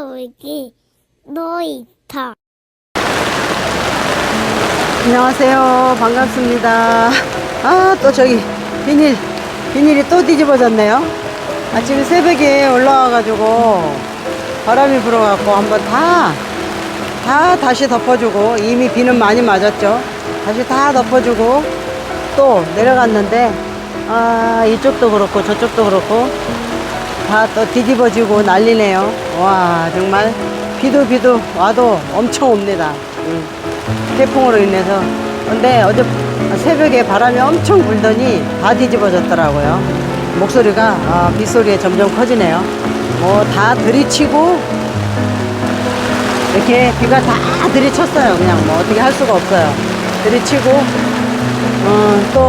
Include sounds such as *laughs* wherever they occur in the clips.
놀기 놀이터 안녕하세요. 반갑습니다. 아, 또 저기 비닐, 비닐이 또 뒤집어졌네요. 아침 새벽에 올라와가지고 바람이 불어갖고 한번 다, 다 다시 덮어주고 이미 비는 많이 맞았죠. 다시 다 덮어주고 또 내려갔는데 아, 이쪽도 그렇고 저쪽도 그렇고 다 또 뒤집어지고 난리네요. 와, 정말 비도 비도 와도 엄청 옵니다. 음. 태풍으로 인해서. 근데 어제 새벽에 바람이 엄청 불더니 다 뒤집어졌더라고요. 목소리가 아, 빗소리에 점점 커지네요. 뭐 다 들이치고 이렇게 비가 다 들이쳤어요. 그냥 뭐 어떻게 할 수가 없어요. 들이치고 어, 또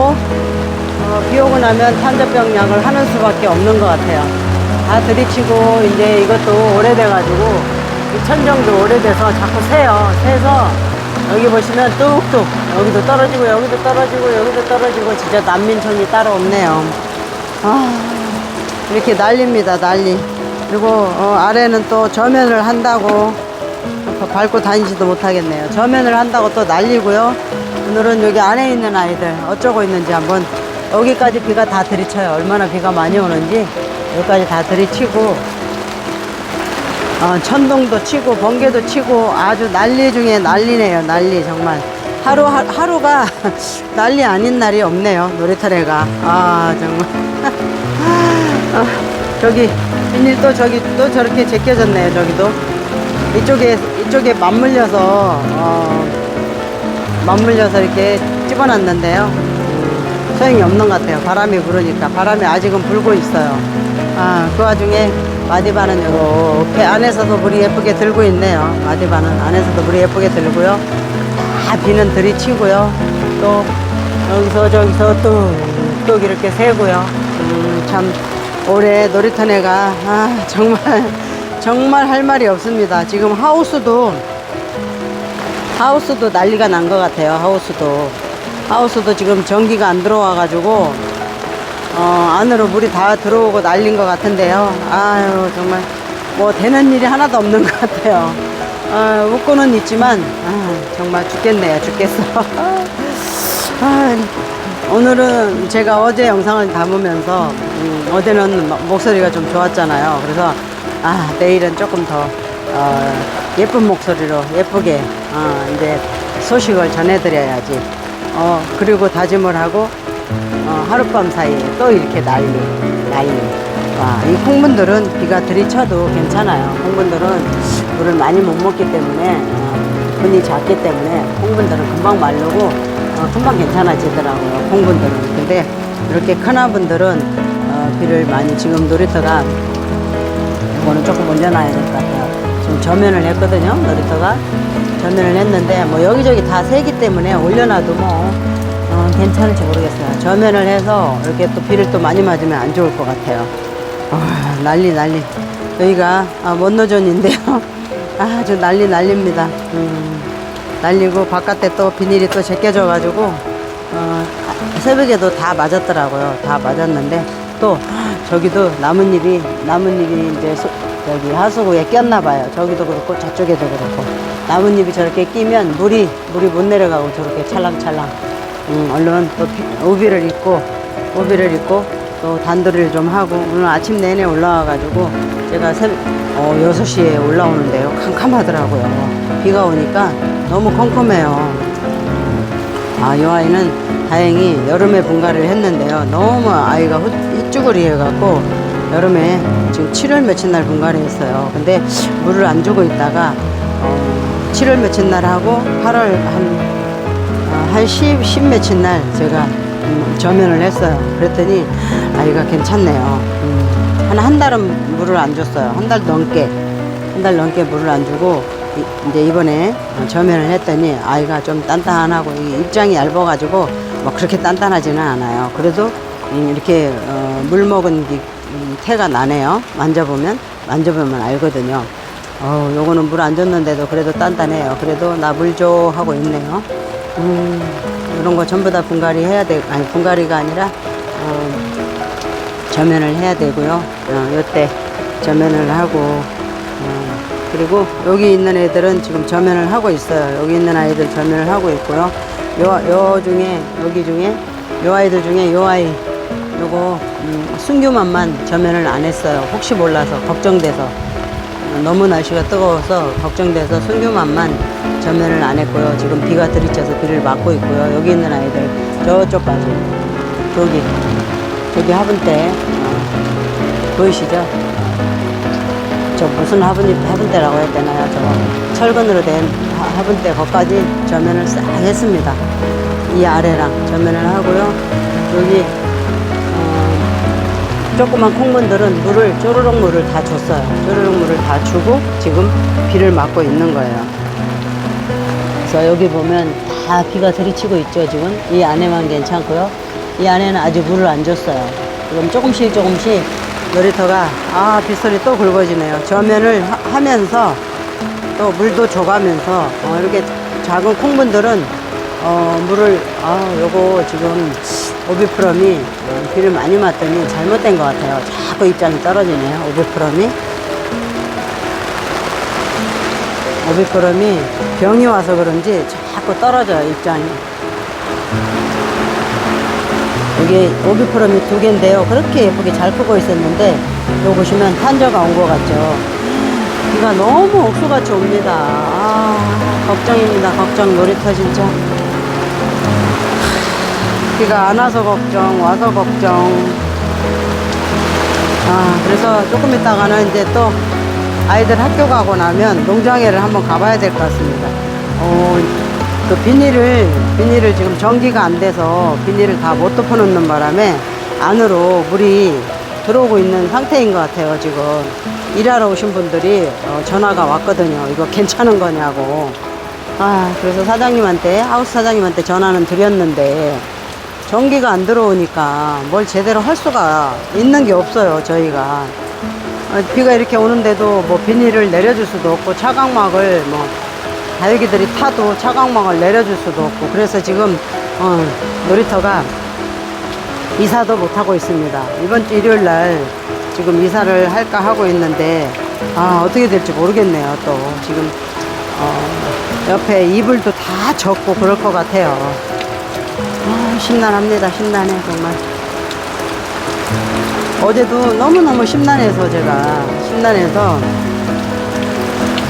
어, 비 오고 나면 탄저병 약을 하는 수밖에 없는 것 같아요. 다 들이치고 이제 이것도 오래돼가지고 이 천정도 오래돼서 자꾸 새요. 새서 여기 보시면 뚝뚝 여기도 떨어지고 여기도 떨어지고 여기도 떨어지고 진짜 난민촌이 따로 없네요. 아 이렇게 난립니다 난리. 그리고 어, 아래는 또 저면을 한다고 밟고 다니지도 못하겠네요. 저면을 한다고 또 난리고요. 오늘은 여기 안에 있는 아이들 어쩌고 있는지 한번 여기까지 비가 다 들이쳐요. 얼마나 비가 많이 오는지 여기까지 다 들이치고 어, 천둥도 치고 번개도 치고 아주 난리 중에 난리네요. 난리 정말 하루 하, 하루가 *laughs* 난리 아닌 날이 없네요. 놀이터래가 아 정말 *laughs* 아, 저기 비닐 또 저기 또 저렇게 제껴졌네요. 저기도 이쪽에 이쪽에 맞물려서 어, 맞물려서 이렇게 집어놨는데요. 음, 소용이 없는 것 같아요. 바람이 불으니까 바람이 아직은 불고 있어요. 아, 그 와중에 마디바는 이렇게 안에서도 물이 예쁘게 들고 있네요. 마디바는 안에서도 물이 예쁘게 들고요. 다 비는 들이치고요. 또 여기서 저기서 뚝뚝 이렇게 새고요. 음, 참 올해 놀이터네가 아, 정말 정말 할 말이 없습니다. 지금 하우스도 하우스도 난리가 난 것 같아요. 하우스도 하우스도 지금 전기가 안 들어와 가지고 어, 안으로 물이 다 들어오고 난린 것 같은데요. 아유 정말 뭐 되는 일이 하나도 없는 것 같아요. 아, 웃고는 있지만 아, 정말 죽겠네요. 죽겠어. *laughs* 아, 오늘은 제가 어제 영상을 담으면서 음, 어제는 막 목소리가 좀 좋았잖아요. 그래서 아 내일은 조금 더 어, 예쁜 목소리로 예쁘게 어, 이제 소식을 전해드려야지. 어, 그리고 다짐을 하고 어, 하룻밤 사이에 또 이렇게 난리 난리. 와, 이 콩분들은 비가 들이쳐도 괜찮아요. 콩분들은 물을 많이 못 먹기 때문에 어, 분이 작기 때문에 콩분들은 금방 마르고 어, 금방 괜찮아지더라고요. 콩분들은. 근데 이렇게 큰 화분들은 어, 비를 많이 지금 놀이터가 이거는 조금 올려놔야 될 것 같아요. 지금 저면을 했거든요. 놀이터가 저면을 했는데 뭐 여기저기 다 새기 때문에 올려놔도 뭐 어, 괜찮을지 모르겠어요. 저면을 해서 이렇게 또 비를 또 많이 맞으면 안 좋을 것 같아요. 아, 난리 난리. 여기가 아, 원노존인데요. *laughs* 아주 난리 난립니다. 음, 난리고 바깥에 또 비닐이 또 제껴져가지고 어, 새벽에도 다 맞았더라고요. 다 맞았는데 또 저기도 나뭇잎이 나뭇잎이 이제 소- 저기 하수구에 꼈나 봐요. 저기도 그렇고 저쪽에도 그렇고 나뭇잎이 저렇게 끼면 물이 물이 못 내려가고 저렇게 찰랑찰랑. 음, 얼른 또 비- 우비를 입고 우비를 입고 또 단도리를 좀 하고 오늘 아침 내내 올라와가지고 제가 새벽 어, 6시에 올라오는데요. 캄캄하더라고요. 비가 오니까 너무 컴컴해요. 아, 이 아이는 다행히 여름에 분갈이를 했는데요. 너무 아이가 후- 휘쭈그리 해갖고 여름에 지금 7월 며칠 날 분갈이 했어요. 근데 물을 안 주고 있다가 어, 7월 며칠 날 하고 8월 한, 어, 한 10, 10 며칠 날 제가 음, 저면을 했어요. 그랬더니 아이가 괜찮네요. 음, 한한 달은 물을 안 줬어요. 한 달 넘게. 한 달 넘게 물을 안 주고 이- 이제 이번에 저면을 했더니 아이가 좀 단단하고 이 입장이 얇아가지고 뭐 그렇게 단단하지는 않아요. 그래도 음, 이렇게 어, 물 먹은 게, 음, 태가 나네요. 만져보면 만져보면 알거든요. 어, 요거는 물 안 줬는데도 그래도 단단해요. 그래도 나 물 줘 하고 있네요. 음, 이런 거 전부 다 분갈이 해야 돼. 아니 분갈이가 아니라 어, 저면을 해야 되고요. 어, 요때 저면을 하고 어, 그리고 여기 있는 애들은 지금 저면을 하고 있어요. 여기 있는 아이들 저면을 하고 있고요. 요, 요 중에, 여기 중에, 요 아이들 중에 요 아이, 요거, 음, 순규만만 저면을 안 했어요. 혹시 몰라서, 걱정돼서. 어, 너무 날씨가 뜨거워서 걱정돼서 순규만만 전면을 안 했고요. 지금 비가 들이쳐서 비를 맞고 있고요. 여기 있는 아이들 저쪽까지 저기 저기 화분대 어, 보이시죠? 저 무슨 화분이 화분대라고 해야 되나요? 저 철근으로 된 화- 화분대 거기까지 전면을 싹 했습니다. 이 아래랑 전면을 하고요. 여기 어, 조그만 콩분들은 물을 쪼르륵 물을 다 줬어요. 쪼르륵 물을 다 주고 지금 비를 맞고 있는 거예요. 그래서 여기 보면 다 비가 들이치고 있죠. 지금 이 안에만 괜찮고요. 이 안에는 아직 물을 안 줬어요. 지금 조금씩 조금씩 놀이터가 아 빗소리 또 굵어지네요. 저면을 하- 하면서 또 물도 줘가면서 어, 이렇게 작은 콩분들은 어, 물을 아 요거 지금 오비프롬이 어, 비를 많이 맞더니 잘못된 것 같아요. 자꾸 입장이 떨어지네요. 오비프롬이 오비프롬이 병이 와서 그런지 자꾸 떨어져요 입장이. 여기 오비프롬이 두 개인데요. 그렇게 예쁘게 잘 크고 있었는데 여기 보시면 탄저가 온 것 같죠. 비가 너무 옥수같이 옵니다. 아, 걱정입니다. 걱정 놀이터 진짜. 비가 안 와서 걱정, 와서 걱정. 아, 그래서 조금 있다가는 이제 또 아이들 학교 가고 나면 농장에를 한번 가봐야 될 것 같습니다. 어, 그 비닐을, 비닐을 지금 전기가 안 돼서 비닐을 다 못 덮어놓는 바람에 안으로 물이 들어오고 있는 상태인 것 같아요, 지금. 일하러 오신 분들이 어, 전화가 왔거든요. 이거 괜찮은 거냐고. 아, 그래서 사장님한테, 하우스 사장님한테 전화는 드렸는데, 전기가 안 들어오니까 뭘 제대로 할 수가 있는 게 없어요, 저희가. 어, 비가 이렇게 오는데도 뭐 비닐을 내려줄 수도 없고 차광막을 뭐 다육이들이 타도 차광막을 내려줄 수도 없고 그래서 지금 어, 놀이터가 이사도 못 하고 있습니다. 이번 주 일요일 날 지금 이사를 할까 하고 있는데 아 어떻게 될지 모르겠네요. 또 지금 어, 옆에 이불도 다 젖고 그럴 것 같아요. 아, 심란합니다. 심란해 정말. 어제도 너무너무 심란해서 제가 심란해서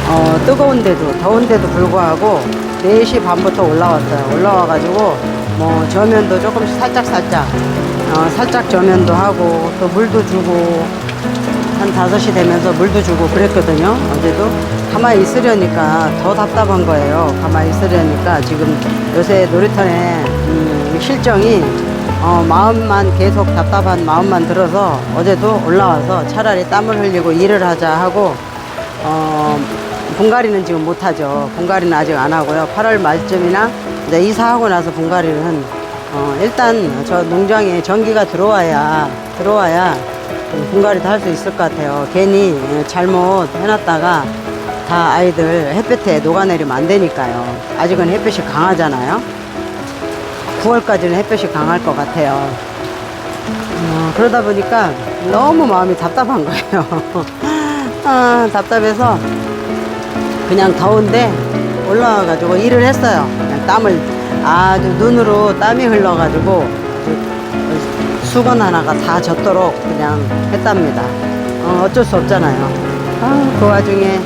어, 뜨거운데도 더운데도 불구하고 4시 반부터 올라왔어요. 올라와가지고 뭐 저면도 조금씩 살짝 살짝 어, 살짝 저면도 하고 또 물도 주고 한 5시 되면서 물도 주고 그랬거든요. 어제도 가만히 있으려니까 더 답답한 거예요. 가만히 있으려니까 지금 요새 놀이터에 음, 실정이 어, 마음만 계속 답답한 마음만 들어서 어제도 올라와서 차라리 땀을 흘리고 일을 하자 하고 어, 분갈이는 지금 못하죠. 분갈이는 아직 안 하고요. 8월 말쯤이나 이제 이사하고 나서 분갈이는 어, 일단 저 농장에 전기가 들어와야 들어와야 분갈이도 할 수 있을 것 같아요. 괜히 잘못 해놨다가 다 아이들 햇볕에 녹아내리면 안 되니까요. 아직은 햇볕이 강하잖아요. 9월까지는 햇볕이 강할 것 같아요. 어, 그러다 보니까 너무 마음이 답답한 거예요. *laughs* 아, 답답해서 그냥 더운데 올라와가지고 일을 했어요. 그냥 땀을 아주 눈으로 땀이 흘러가지고 그 수건 하나가 다 젖도록 그냥 했답니다. 어, 어쩔 수 없잖아요. 아, 그 와중에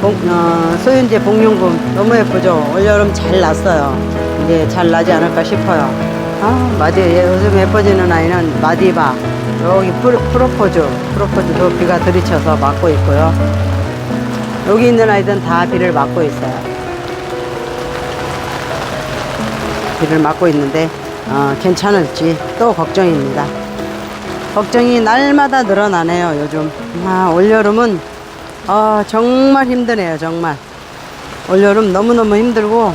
복- 어, 소윤재 복륜금 너무 예쁘죠? 올여름 잘 났어요. 이제 잘 나지 않을까 싶어요. 아, 마디, 요즘 예뻐지는 아이는 마디바. 여기 프로, 프로포즈. 프로포즈도 비가 들이쳐서 맞고 있고요. 여기 있는 아이들은 다 비를 맞고 있어요. 비를 맞고 있는데, 어, 괜찮을지 또 걱정입니다. 걱정이 날마다 늘어나네요, 요즘. 아, 올여름은, 아, 정말 힘드네요, 정말. 올여름 너무너무 힘들고,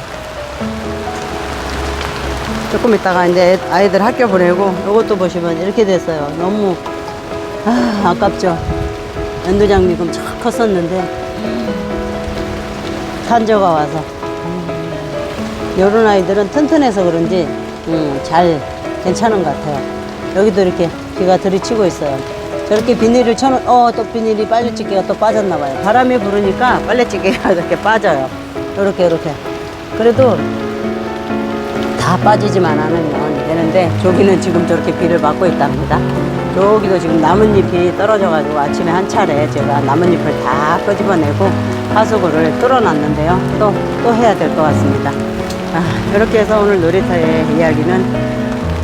조금 있다가 이제 애- 아이들 학교 보내고, 이것도 보시면 이렇게 됐어요. 너무, 아, 아깝죠. 연두장미금 참 컸었는데, 산저가 와서. 요런 아이들은 튼튼해서 그런지, 음, 잘 괜찮은 것 같아요. 여기도 이렇게 비가 들이치고 있어요. 저렇게 비닐을 쳐놓, 어, 또 비닐이 빨래집게가 또 빠졌나봐요. 바람이 부르니까 빨래집게가 *laughs* 이렇게 빠져요. 요렇게, 요렇게. 그래도 다 빠지지만 않으면 되는데, 저기는 지금 저렇게 비를 맞고 있답니다. 저기도 지금 나뭇잎이 떨어져가지고 아침에 한 차례 제가 나뭇잎을 다 끄집어내고 하수구를 뚫어놨는데요. 또, 또 해야 될 것 같습니다. 아, 이렇게 해서 오늘 놀이터의 이야기는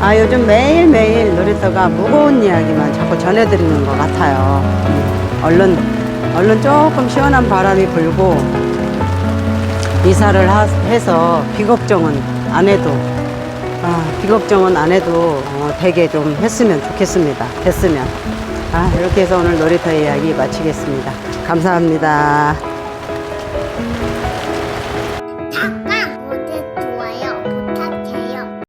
아, 요즘 매일매일 놀이터가 무거운 이야기만 자꾸 전해드리는 것 같아요. 음, 얼른, 얼른 조금 시원한 바람이 불고, 이사를 하- 해서 비걱정은 안 해도, 아, 비걱정은 안 해도 어, 되게 좀 했으면 좋겠습니다. 됐으면. 아, 이렇게 해서 오늘 놀이터 이야기 마치겠습니다. 감사합니다.